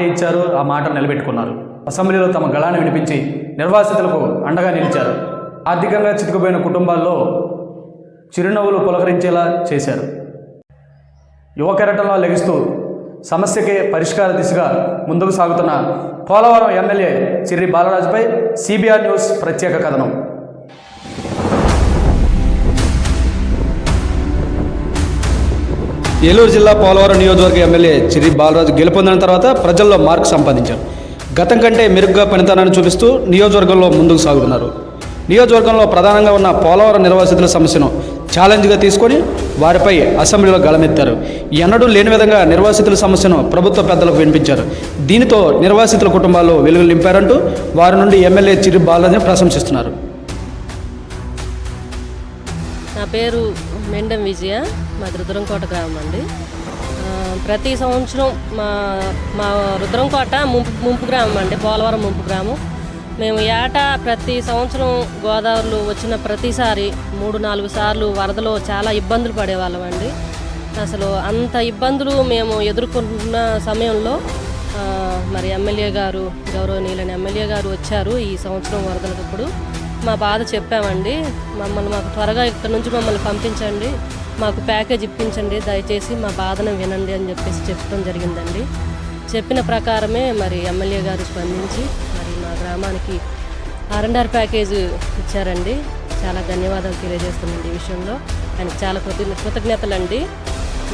ఇచ్చారు ఆ మాట నిలబెట్టుకున్నారు. అసెంబ్లీలో తమ గళాన్ని వినిపించి నిర్వాసితులకు అండగా నిలిచారు. ఆర్థికంగా చితికిపోయిన కుటుంబాల్లో చిరునవ్వులు పులకరించేలా చేశారు. యువ కెరటంలో లెగిస్తూ సమస్యకే పరిష్కార దిశగా ముందుకు సాగుతున్న పోలవరం ఎమ్మెల్యే చిర్రి బాలరాజుపై సిబిఆర్ న్యూస్ ప్రత్యేక కథనం. ఏలూరు జిల్లా పోలవరం నియోజకవర్గ ఎమ్మెల్యే చిరి బాలరాజు గెలుపొందిన తర్వాత ప్రజల్లో మార్క్ సంపాదించారు. గతం కంటే మెరుగ్గా పనితనాన్ని చూపిస్తూ నియోజకవర్గంలో ముందుకు సాగుతున్నారు. నియోజకవర్గంలో ప్రధానంగా ఉన్న పోలవరం నిర్వాసితుల సమస్యను ఛాలెంజ్గా తీసుకొని వారిపై అసెంబ్లీలో గళమెత్తారు. ఎన్నడూ లేని విధంగా నిర్వాసితుల సమస్యను ప్రభుత్వ పెద్దలకు వినిపించారు. దీనితో నిర్వాసితుల కుటుంబాలు వెలుగులు నింపారంటూ వారి నుండి ఎమ్మెల్యే చిరి బాలరాజుని ప్రశంసిస్తున్నారు. నా పేరు మెండం విజయ. మాది రుద్రంకోట గ్రామం అండి. ప్రతి సంవత్సరం మా మా రుద్రంకోట ముంపు ముంపు గ్రామం అండి పోలవరం ముంపు గ్రామం. మేము ఏటా ప్రతి సంవత్సరం గోదావరిలో వచ్చిన ప్రతిసారి మూడు నాలుగు సార్లు వరదలో చాలా ఇబ్బందులు పడేవాళ్ళం అండి. అసలు అంత ఇబ్బందులు మేము ఎదుర్కొంటున్న సమయంలో మరి ఎమ్మెల్యే గారు గౌరవనీయులైన ఎమ్మెల్యే గారు వచ్చారు ఈ సంవత్సరం వరదలకప్పుడు మా బాధ చెప్పామండి మమ్మల్ని మాకు త్వరగా ఇక్కడ నుంచి మమ్మల్ని పంపించండి. మాకు ప్యాకేజ్ ఇప్పించండి దయచేసి మా బాధను వినండి అని చెప్పేసి చెప్పడం జరిగిందండి. చెప్పిన ప్రకారమే మరి ఎమ్మెల్యే గారు స్పందించి మరి మా గ్రామానికి ఆర్ఎండ్ఆర్ ప్యాకేజ్ ఇచ్చారండి. చాలా ధన్యవాదాలు తెలియజేస్తున్నాండి ఈ విషయంలో. ఆయనకు చాలా కృతజ్ఞ కృతజ్ఞతలండి.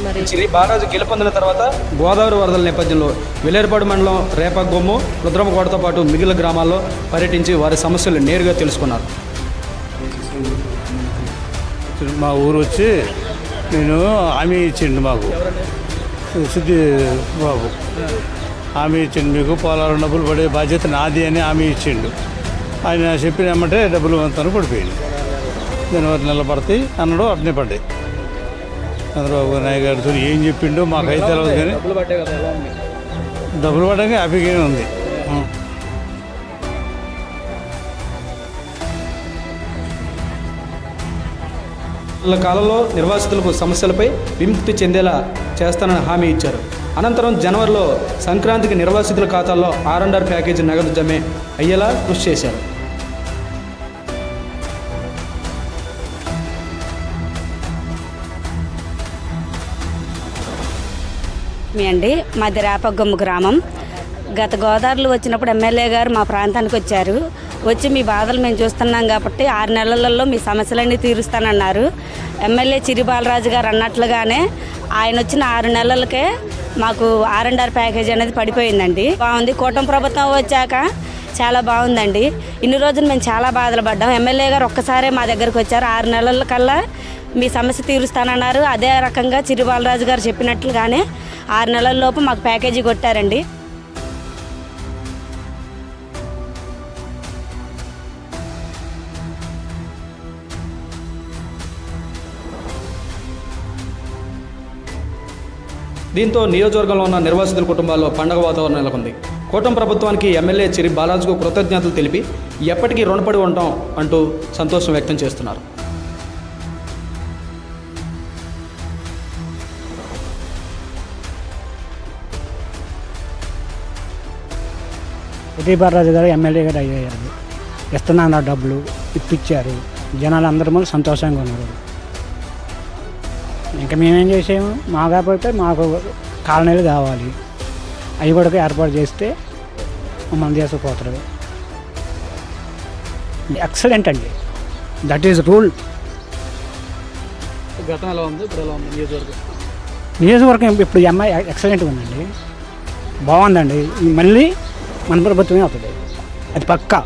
మరి శ్రీ బాలరాజు గెలుపొందిన తర్వాత గోదావరి వరదల నేపథ్యంలో విలేరుపాడు మండలం రేపగొమ్ము రుద్రమకోటతో పాటు మిగిలిన గ్రామాల్లో పర్యటించి వారి సమస్యలు నేరుగా తెలుసుకున్నారు. మా ఊరు వచ్చి నేను హామీ ఇచ్చిండు మాకు. సిద్ధి బాబు. హామీ ఇచ్చిండు మీకు పోలారం డబ్బులు పడే బాధ్యత నాది అని హామీ ఇచ్చిండు. ఆయన చెప్పినామంటే డబ్బులు అంతా పడిపోయింది. జనవరి నెల పడతాయి అన్నాడు అట్నే పడ్డాయి. చంద్రబాబు నాయుడు గారితో ఏం చెప్పిండో మాకైతే తెలియదు కానీ డబ్బులు పడ్డాక హ్యాపీగానే ఉంది. కాలంలో నిర్వాసితులకు సమస్యలపై విముక్తి చెందేలా చేస్తానని హామీ ఇచ్చారు. అనంతరం జనవరిలో సంక్రాంతికి నిర్వాసితుల ఖాతాల్లో ఆర్ అండ్ ఆర్ ప్యాకేజీ నగదు జమే అయ్యేలా కృషి చేశారు. మీ అండి మాది రేపగొమ్మ గ్రామం. గత గోదావరిలో వచ్చినప్పుడు ఎమ్మెల్యే గారు మా ప్రాంతానికి వచ్చారు. వచ్చి మీ బాధలు మేము చూస్తున్నాం కాబట్టి ఆరు నెలలలో మీ సమస్యలన్నీ తీరుస్తానన్నారు. ఎమ్మెల్యే చిరి బాలరాజు గారు అన్నట్లుగానే ఆయన వచ్చిన ఆరు నెలలకే మాకు ఆర్ అండ్ ఆర్ ప్యాకేజ్ అనేది పడిపోయిందండి. బాగుంది. కూటమి ప్రభుత్వం వచ్చాక చాలా బాగుందండి. ఇన్ని రోజులు మేము చాలా బాధలు పడ్డాం. ఎమ్మెల్యే గారు ఒక్కసారే మా దగ్గరకు వచ్చారు. ఆరు నెలల కల్లా మీ సమస్య తీరుస్తానన్నారు. అదే రకంగా చిరు బాలరాజు గారు చెప్పినట్లుగానే ఆరు నెలల లోపు మాకు ప్యాకేజీ కొట్టారండి. దీంతో నియోజకవర్గంలో ఉన్న నిర్వాసితుల కుటుంబాల్లో పండగ వాతావరణం నెలకొంది. కూటమి ప్రభుత్వానికి ఎమ్మెల్యే చిరి బాలాజుకు కృతజ్ఞతలు తెలిపి ఎప్పటికీ రుణపడి ఉంటాం అంటూ సంతోషం వ్యక్తం చేస్తున్నారు. ఉదయభారరాజు గారు ఎమ్మెల్యే గారు అయ్యారు. ఇస్తున్నాను డబ్బులు ఇప్పించారు జనాలు అందరూ సంతోషంగా ఉన్నారు. ఇంకా మేమేం చేసాము? మా కాకపోతే మాకు కాలనీలు కావాలి. అవి కూడా ఏర్పాటు చేస్తే మమ్మల్ని తీసుకుపోతారు. ఎక్సలెంట్ అండి. దట్ ఈజ్ రూల్ గతం ఎలా ఉంది? ఇప్పుడు ఎలా ఉంది? నియోజకవర్గం? నియోజకవర్గం ఇప్పుడు అమ్మాయి ఎక్సలెంట్గా ఉందండి. బాగుందండి. మళ్ళీ మన ప్రభుత్వమే అవుతుంది. అది పక్కా.